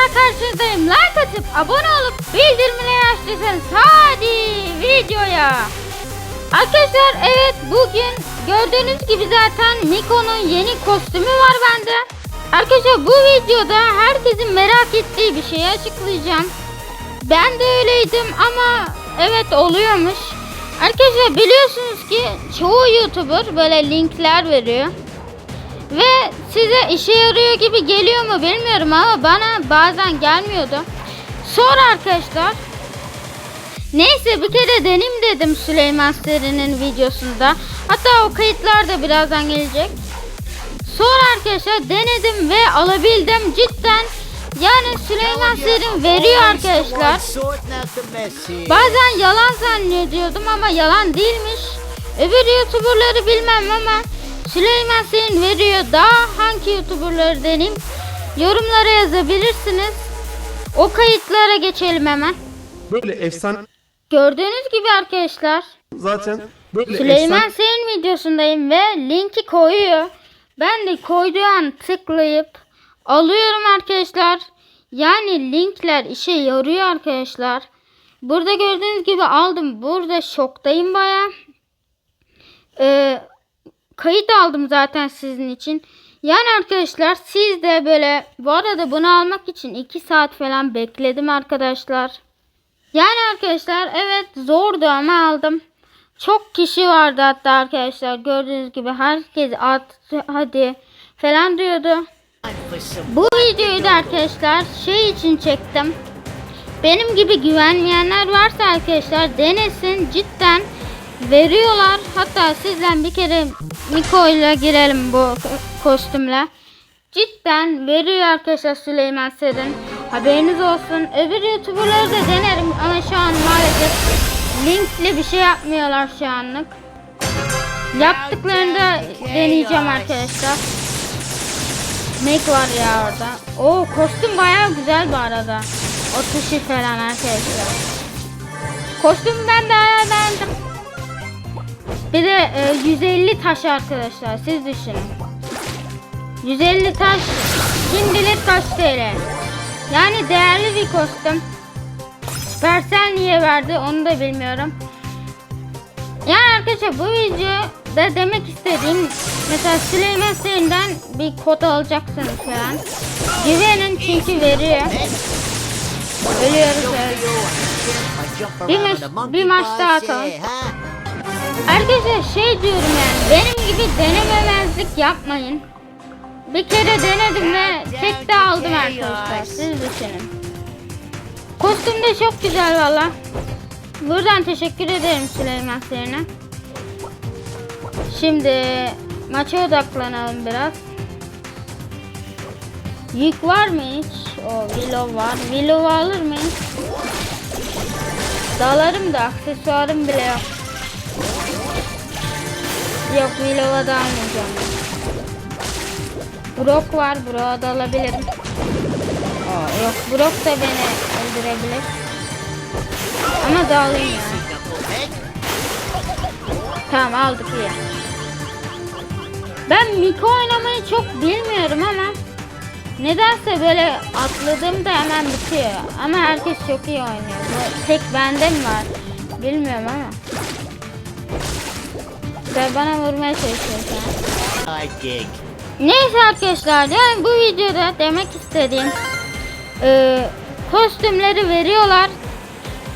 daha karşınızdayım. Like atıp abone olup bildirimleri açtıysanız hadi videoya. Arkadaşlar evet bugün gördüğünüz gibi zaten Miko'nun yeni kostümü var bende. Arkadaşlar bu videoda herkesin merak ettiği bir şeyi açıklayacağım. Ben de öyleydim ama evet oluyormuş. Arkadaşlar biliyorsunuz ki çoğu YouTuber böyle linkler veriyor. Ve size işe yarıyor gibi geliyor mu bilmiyorum ama bana bazen gelmiyordu. Sonra arkadaşlar Neyse bir kere deneyim dedim Süleyman Seri'nin videosunda. Hatta o kayıtlar da birazdan gelecek. Sonra arkadaşlar denedim ve alabildim cidden. Yani Süleyman Serin veriyor arkadaşlar. Bazen yalan zannediyordum ama yalan değilmiş. Öbür YouTuber'ları bilmem ama Süleyman Serin veriyor. Daha hangi YouTuber'ları deneyim? Yorumlara yazabilirsiniz. O kayıtlara geçelim hemen. Böyle efsane Gördüğünüz gibi arkadaşlar zaten böyle Süleyman efsane Serin videosundayım ve linki koyuyor. Ben de koyduğu an tıklayıp alıyorum arkadaşlar. Yani linkler işe yarıyor arkadaşlar. Burada gördüğünüz gibi aldım. Burada şoktayım baya. Ee, kayıt aldım zaten sizin için. Yani arkadaşlar siz de böyle bu arada bunu almak için 2 saat falan bekledim arkadaşlar. Yani arkadaşlar evet zordu ama aldım. Çok kişi vardı hatta arkadaşlar gördüğünüz gibi herkes at hadi falan diyordu. Bu videoyu da arkadaşlar şey için çektim. Benim gibi güvenmeyenler varsa arkadaşlar denesin cidden veriyorlar. Hatta sizden bir kere Miko ile girelim bu kostümle. Cidden veriyor arkadaşlar Süleyman Serin. Haberiniz olsun. Öbür youtuberları da denerim ama şu an maalesef linkli bir şey yapmıyorlar şu anlık. Yaptıklarında deneyeceğim arkadaşlar. Make var ya orada. O kostüm bayağı güzel bu arada. O tuşu falan arkadaşlar. Kostüm ben bayağı beğendim. Bir de e, 150 taş arkadaşlar siz düşünün. 150 taş şimdilik kaç TL? Yani değerli bir kostüm. Supercell niye verdi onu da bilmiyorum. Yani arkadaşlar bu videoda demek istediğim mesela Süleyman bir kod alacaksınız falan. Güvenin çünkü veriyor. Ölüyoruz evet. Bir maç- bir maç daha atalım. Arkadaşlar şey diyorum yani benim gibi denememezlik yapmayın. Bir kere denedim ve tek de aldım arkadaşlar. Siz düşünün. Kostüm de çok güzel valla. Buradan teşekkür ederim Süleyman Selin'e. Şimdi maça odaklanalım biraz. Yük var mı hiç? O Willow var. Willow alır mıyız? Dalarım da aksesuarım bile yok. Yok Willow'a da almayacağım. Brock var. Brock'a da alabilirim. Aa, yok Brock da beni öldürebilir. Ama da alayım ya. Tamam aldık iyi. Ben Miko oynamayı çok bilmiyorum ama nedense böyle atladığımda hemen bitiyor. Ama herkes çok iyi oynuyor. Tek bende mi var? Bilmiyorum ama. Sen bana vurmaya çalışıyorsun. Neyse arkadaşlar yani bu videoda demek istediğim e, kostümleri veriyorlar.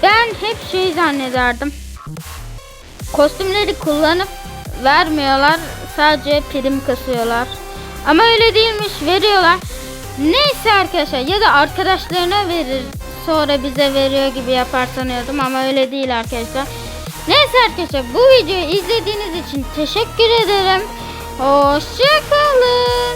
Ben hep şey zannederdim. Kostümleri kullanıp vermiyorlar. Sadece prim kasıyorlar. Ama öyle değilmiş veriyorlar. Neyse arkadaşlar ya da arkadaşlarına verir sonra bize veriyor gibi yapar sanıyordum ama öyle değil arkadaşlar. Neyse arkadaşlar bu videoyu izlediğiniz için teşekkür ederim. Hoşçakalın.